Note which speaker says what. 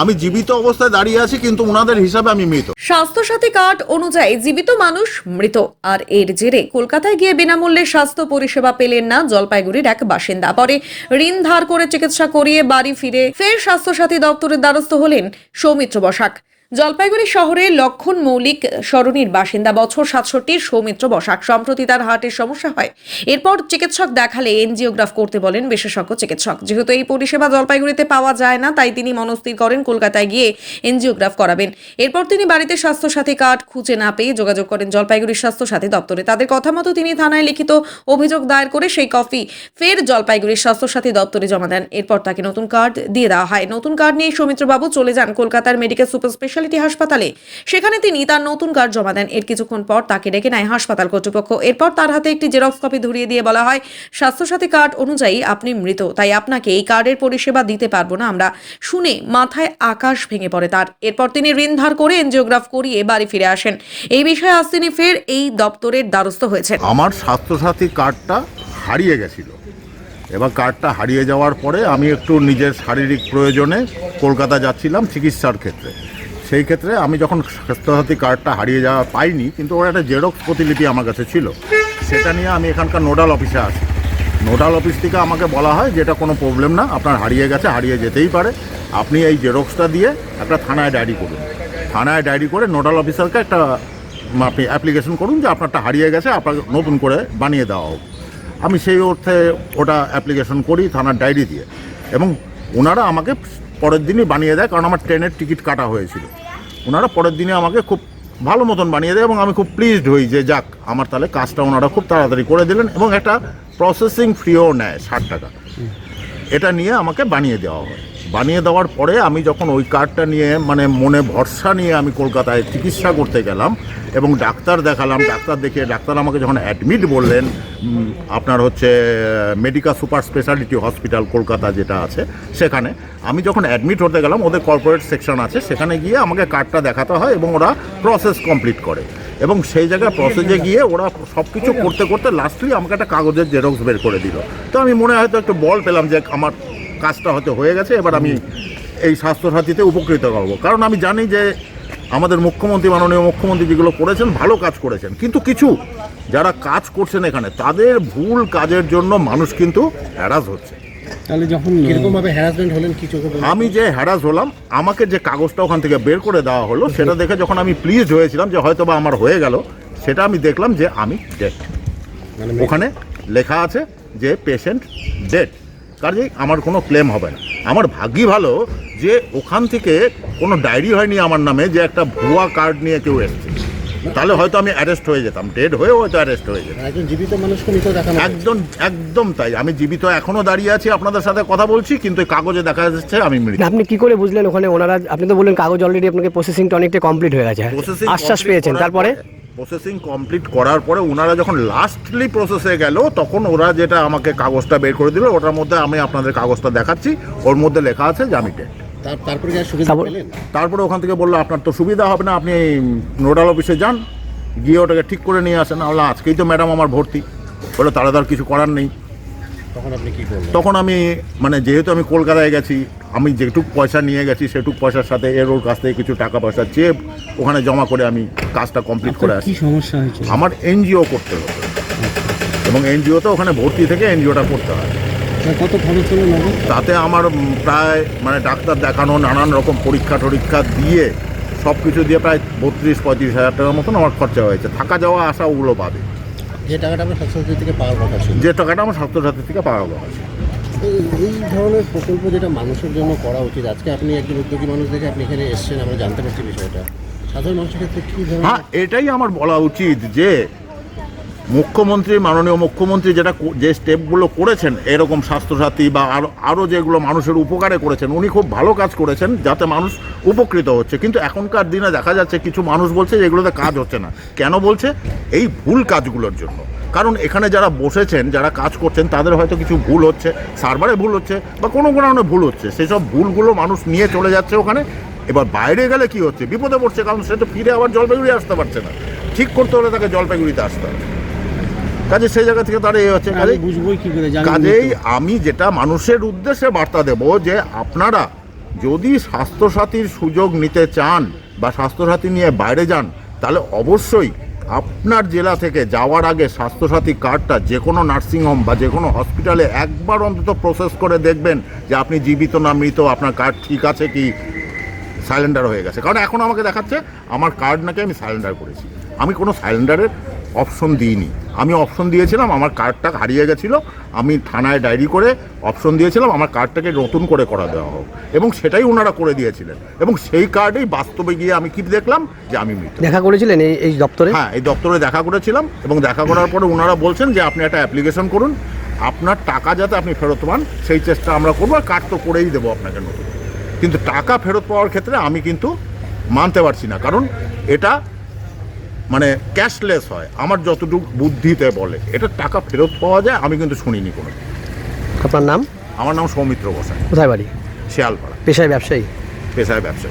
Speaker 1: আমি জীবিত অবস্থায় দাঁড়িয়ে আছি, কিন্তু ওনাদের হিসাবে আমি মৃত।
Speaker 2: স্বাস্থ্যসাথী কার্ড অনুযায়ী জীবিত মানুষ মৃত। আর এর জেরে কলকাতায় গিয়ে বিনামূল্যে স্বাস্থ্য পরিষেবা পেলেন না জলপাইগুড়ির এক বাসিন্দা। পরে ঋণ ধার করে চিকিৎসা করিয়ে বাড়ি ফিরে ফের স্বাস্থ্য সাথী দপ্তরের দ্বারস্থ হলেন সৌমিত্র বসাক। জলপাইগুড়ি শহরে লক্ষণ মৌলিক সরণির বাসিন্দা বছর সাতষট্টির সৌমিত্র বসাক। সম্প্রতি তার হার্টের সমস্যা হয়। এরপর চিকিৎসক দেখালে এনজিওগ্রাফ করতে বলেন বিশেষজ্ঞ চিকিৎসক। যেহেতু এই পরিষেবা জলপাইগুড়িতে পাওয়া যায় না, তাই তিনি মনস্থির করেন কলকাতায় গিয়ে এনজিওগ্রাফ করাবেন। এরপর তিনি বাড়িতে স্বাস্থ্যসাথী কার্ড খুঁজে না পেয়ে যোগাযোগ করেন জলপাইগুড়ির স্বাস্থ্যসাথী দপ্তরে। তাদের কথা মতো তিনি থানায় লিখিত অভিযোগ দায়ের করে সেই কপি ফের জলপাইগুড়ির স্বাস্থ্যসাথী দপ্তরে জমা দেন। এরপর তাকে নতুন কার্ড দিয়ে দেওয়া হয়। নতুন কার্ড নিয়ে সৌমিত্রবাবু চলে যান কলকাতার মেডিকেল সুপার স্পেশালিটি হাসপাতালে। সেখানে তিনি তার নতুন কার্ড জমা দেন। এর কিছুক্ষণ পর তাকে ডেকে নেয় হাসপাতাল কর্তৃপক্ষ। এরপর তার হাতে একটি জেরক্স কপি ধরিয়ে দিয়ে বলা হয়, স্বাস্থ্যসাথী কার্ড অনুযায়ী আপনি মৃত, তাই আপনাকে এই কার্ডের পরিষেবা দিতে পারব না আমরা। শুনে মাথায় আকাশ ভেঙে পড়ে তার। এরপর তিনি ঋণ ধার করে এনজিওগ্রাফ করিয়ে বাড়ি ফিরে আসেন। এই বিষয়ে আজ তিনি ফের এই দপ্তরের দ্বারস্থ হয়েছেন।
Speaker 1: আমার স্বাস্থ্যসাথী কার্ডটা হারিয়ে গেছিল। এবার কার্ডটা হারিয়ে যাওয়ার পরে আমি একটু নিজের শারীরিক প্রয়োজনে কলকাতা যাচ্ছিলাম চিকিৎসার ক্ষেত্রে। সেই ক্ষেত্রে আমি যখন স্বাস্থ্যসাথী কার্ডটা হারিয়ে যাওয়া পাইনি, কিন্তু ওর একটা জেরক্স প্রতিলিপি আমার কাছে ছিল। সেটা নিয়ে আমি এখানকার নোডাল অফিসে আসি নোডাল অফিস থেকে আমাকে বলা হয় যে এটা কোনো প্রবলেম না, আপনার হারিয়ে গেছে, হারিয়ে যেতেই পারে। আপনি এই জেরক্সটা দিয়ে একটা থানায় ডায়েরি করুন। থানায় ডায়েরি করে নোডাল অফিসারকে একটা আপনি অ্যাপ্লিকেশন করুন যে আপনারটা হারিয়ে গেছে, আপনাকে নতুন করে বানিয়ে দেওয়া হোক। আমি সেই অর্থে ওটা অ্যাপ্লিকেশন করি থানার ডায়েরি দিয়ে। এবং ওনারা আমাকে পরের দিনই বানিয়ে দেয় কারণ আমার ট্রেনের টিকিট কাটা হয়েছিল। ওনারা পরের দিনে আমাকে খুব ভালো মতন বানিয়ে দেয় এবং আমি খুব প্লিজড হই যে যাক আমার তাহলে কাজটা ওনারা খুব তাড়াতাড়ি করে দিলেন এবং একটা প্রসেসিং ফ্রিও নেয় ষাট টাকা। এটা নিয়ে আমাকে বানিয়ে দেওয়া হয়। বানিয়ে দেওয়ার পরে আমি যখন ওই কার্ডটা নিয়ে মানে মনে ভরসা নিয়ে আমি কলকাতায় চিকিৎসা করতে গেলাম এবং ডাক্তার দেখালাম, ডাক্তার দেখে ডাক্তার আমাকে যখন অ্যাডমিট বললেন আপনার হচ্ছে medical super speciality hospital Kolkata যেটা আছে, সেখানে, আমি যখন অ্যাডমিট হতে গেলাম, ওদের কর্পোরেট সেকশন আছে, সেখানে গিয়ে আমাকে কার্ডটা দেখাতে হয় এবং ওরা প্রসেস কমপ্লিট করে। এবং সেই জায়গায় প্রসেসে গিয়ে ওরা সব কিছু করতে করতে লাস্টলি আমাকে একটা কাগজের জেরক্স বের করে দিল। তো আমি মনে হয়তো একটু বল পেলাম যে আমার কাজটা হয়তো হয়ে গেছে এবার আমি এই স্বাস্থ্যসাথীতে উপকৃত হব। কারণ আমি জানি যে আমাদের মুখ্যমন্ত্রী মাননীয় মুখ্যমন্ত্রী যেগুলো করেছেন ভালো কাজ করেছেন। কিন্তু কিছু যারা কাজ করছেন এখানে তাদের ভুল কাজের জন্য মানুষ কিন্তু হ্যারাস হচ্ছে।
Speaker 3: তাহলে যখন
Speaker 4: কীরকম হ্যারাসমেন্ট হলেন কি চোখে
Speaker 1: আমি যে হ্যারাস হলাম আমাকে যে কাগজটা ওখান থেকে বের করে দেওয়া হলো সেটা দেখে যখন আমি প্লিজ হয়েছিলাম যে হয়তো বা আমার হয়ে গেল সেটা আমি দেখলাম যে আমি ডেড
Speaker 4: মানে
Speaker 1: ওখানে লেখা আছে যে পেশেন্ট ডেড কাজেই আমার কোনো ক্লেম হবে না। আমার ভাগ্যই ভালো যে ওখান থেকে কোনো ডায়েরি হয়নি আমার নামে যে একটা ভুয়া কার্ড নিয়ে কেউ এসেছে। তাহলে হয়তো আমি অ্যারেস্ট হয়ে যেতাম। ডেড হয়েও হয়তো অ্যারেস্ট হয়ে যেতাম।
Speaker 4: একজন জীবিত মানুষকে মৃত দেখানো
Speaker 1: একদম একদম তাই। আমি জীবিত এখনও দাঁড়িয়ে আছি আপনাদের সাথে কথা বলছি কিন্তু এই কাগজে দেখা যাচ্ছে আমি মৃত।
Speaker 3: আপনি কি করে বুঝলেন ওখানে ওনারা আপনি তো বললেন কাগজ অলরেডি আপনাকে প্রসেসিংটা অনেকটা কমপ্লিট হয়ে গেছে। আশ্বাস পেয়েছেন। তারপরে?
Speaker 1: প্রসেসিং কমপ্লিট করার পরে ওনারা যখন লাস্টলি প্রসেসে গেল তখন ওরা যেটা আমাকে কাগজটা বের করে দিল ওটার মধ্যে আমি আপনাদের কাগজটা দেখাচ্ছি। ওর মধ্যে লেখা আছে জামিটেড
Speaker 4: তার- তারপরে সুবিধা
Speaker 3: তারপরে
Speaker 1: ওখান থেকে বলল আপনার তো সুবিধা হবে না আপনি নোডাল অফিসে যান গিয়ে ওটাকে ঠিক করে নিয়ে আসেন আজকেই তো ম্যাডাম আমার ভর্তি। বলে তারা তো আর কিছু করার নেই।
Speaker 4: তখন আপনি কি করলেন?
Speaker 1: তখন আমি মানে যেহেতু আমি কলকাতায় গেছি আমি যেটুকু পয়সা নিয়ে গেছি সেটুক পয়সার সাথে এর ওর কাছ থেকে কিছু টাকা পয়সা চেয়ে ওখানে জমা করে আমি কাজটা কমপ্লিট করে আসি
Speaker 5: সমস্যা হয়েছে
Speaker 1: আমার এনজিও করতে হতো এবং এনজিওতে ওখানে ভর্তি থেকে এনজিওটা করতে হয়।
Speaker 5: কত খরচ হলো
Speaker 1: তাতে আমার প্রায় মানে ডাক্তার দেখানো নানান রকম পরীক্ষা টরীক্ষা দিয়ে সব কিছু দিয়ে প্রায় বত্রিশ পঁয়ত্রিশ হাজার টাকার মতন আমার খরচা হয়েছে। থাকা যাওয়া আসা ওগুলো পাবে।
Speaker 4: যে টাকাটা আপনার স্বাস্থ্যসাথী থেকে পাওয়ার কথা ছিল।
Speaker 1: যে টাকাটা আমার স্বাস্থ্যসাথী থেকে পাওয়ার গেছে
Speaker 4: এই এই ধরনের প্রকল্প যেটা মানুষের জন্য করা উচিত আজকে আপনি একজন উদ্যোগী মানুষ দেখে আপনি এখানে এসেছেন আমরা জানতে পারছি বিষয়টা। সাধারণ মানুষের ক্ষেত্রে কী
Speaker 1: হ্যাঁ
Speaker 4: ধরনের
Speaker 1: এটাই আমার বলা উচিত যে মুখ্যমন্ত্রী, মাননীয় মুখ্যমন্ত্রী যেটা যে স্টেপগুলো করেছেন, এরকম স্বাস্থ্যসাথী বা আরও আরও যেগুলো মানুষের উপকারে করেছেন, উনি খুব ভালো কাজ করেছেন যাতে মানুষ উপকৃত হচ্ছে। কিন্তু এখনকার দিনে দেখা যাচ্ছে কিছু মানুষ বলছে যে এগুলোতে কাজ হচ্ছে না। কেন বলছে? এই ভুল কাজগুলোর জন্য। কারণ এখানে যারা বসেছেন, যারা কাজ করছেন, তাদের হয়তো কিছু ভুল হচ্ছে, সার্ভারে ভুল হচ্ছে বা কোনো কোনো কারণে ভুল হচ্ছে। সেসব ভুলগুলো মানুষ নিয়ে চলে যাচ্ছে ওখানে। এবার বাইরে গেলে কি হচ্ছে? বিপদে পড়ছে, কারণ সে তো ফিরে আবার জলপাইগুড়ি আসতে পারছে না। ঠিক করতে হলে তাকে জলপাইগুড়িতে আসতে হবে। কাজে সেই জায়গা থেকে তারা এই হচ্ছে।
Speaker 5: কি করে
Speaker 1: কাজেই আমি যেটা মানুষের উদ্দেশ্যে বার্তা দেব যে আপনারা যদি স্বাস্থ্যসাথীর সুযোগ নিতে চান বা স্বাস্থ্যসাথী নিয়ে বাইরে যান তাহলে অবশ্যই আপনার জেলা থেকে যাওয়ার আগে স্বাস্থ্যসাথী কার্ডটা যে কোনো নার্সিংহোম বা যে কোনো হসপিটালে একবার অন্তত প্রসেস করে দেখবেন যে আপনি জীবিত না মৃত আপনার কার্ড ঠিক আছে কি সাইলেন্ডার হয়ে গেছে। কারণ এখন আমাকে দেখাচ্ছে আমার কার্ড নাকি আমি সাইলেন্ডার করেছি। আমি কোনো সাইলেন্ডারের অপশন দিইনি। আমি অপশন দিয়েছিলাম আমার কার্ডটা হারিয়ে গেছিল আমি থানায় ডায়েরি করে অপশন দিয়েছিলাম আমার কার্ডটাকে নতুন করে করা দেওয়া হোক। এবং সেটাই ওনারা করে দিয়েছিলেন। এবং সেই কার্ডেই বাস্তবে গিয়ে আমি কি দেখলাম? যে আমি মৃত।
Speaker 3: দেখা করেছিলেন এই এই দপ্তরে?
Speaker 1: হ্যাঁ এই দপ্তরে দেখা করেছিলাম এবং দেখা করার পরে ওনারা বলছেন যে আপনি একটা অ্যাপ্লিকেশন করুন। আপনার টাকা যাতে আপনি ফেরত পান সেই চেষ্টা আমরা করব আর কার্ড তো করেই দেবো আপনাকে নতুন কিন্তু টাকা ফেরত পাওয়ার ক্ষেত্রে আমি কিন্তু মানতে পারছি না। কারণ এটা মানে ক্যাশলেস হয়। আমার যতটুকু বুদ্ধিতে বলে। এটা টাকা ফেরত পাওয়া যায় আমি কিন্তু শুনিনি কোনো।
Speaker 3: আপনার নাম?
Speaker 1: আমার নাম সৌমিত্র গোসাই
Speaker 3: কোথায় বাড়ি?
Speaker 1: শিয়ালপাড়া।
Speaker 3: পেশায় ব্যবসায়ী?
Speaker 1: পেশায় ব্যবসায়ী।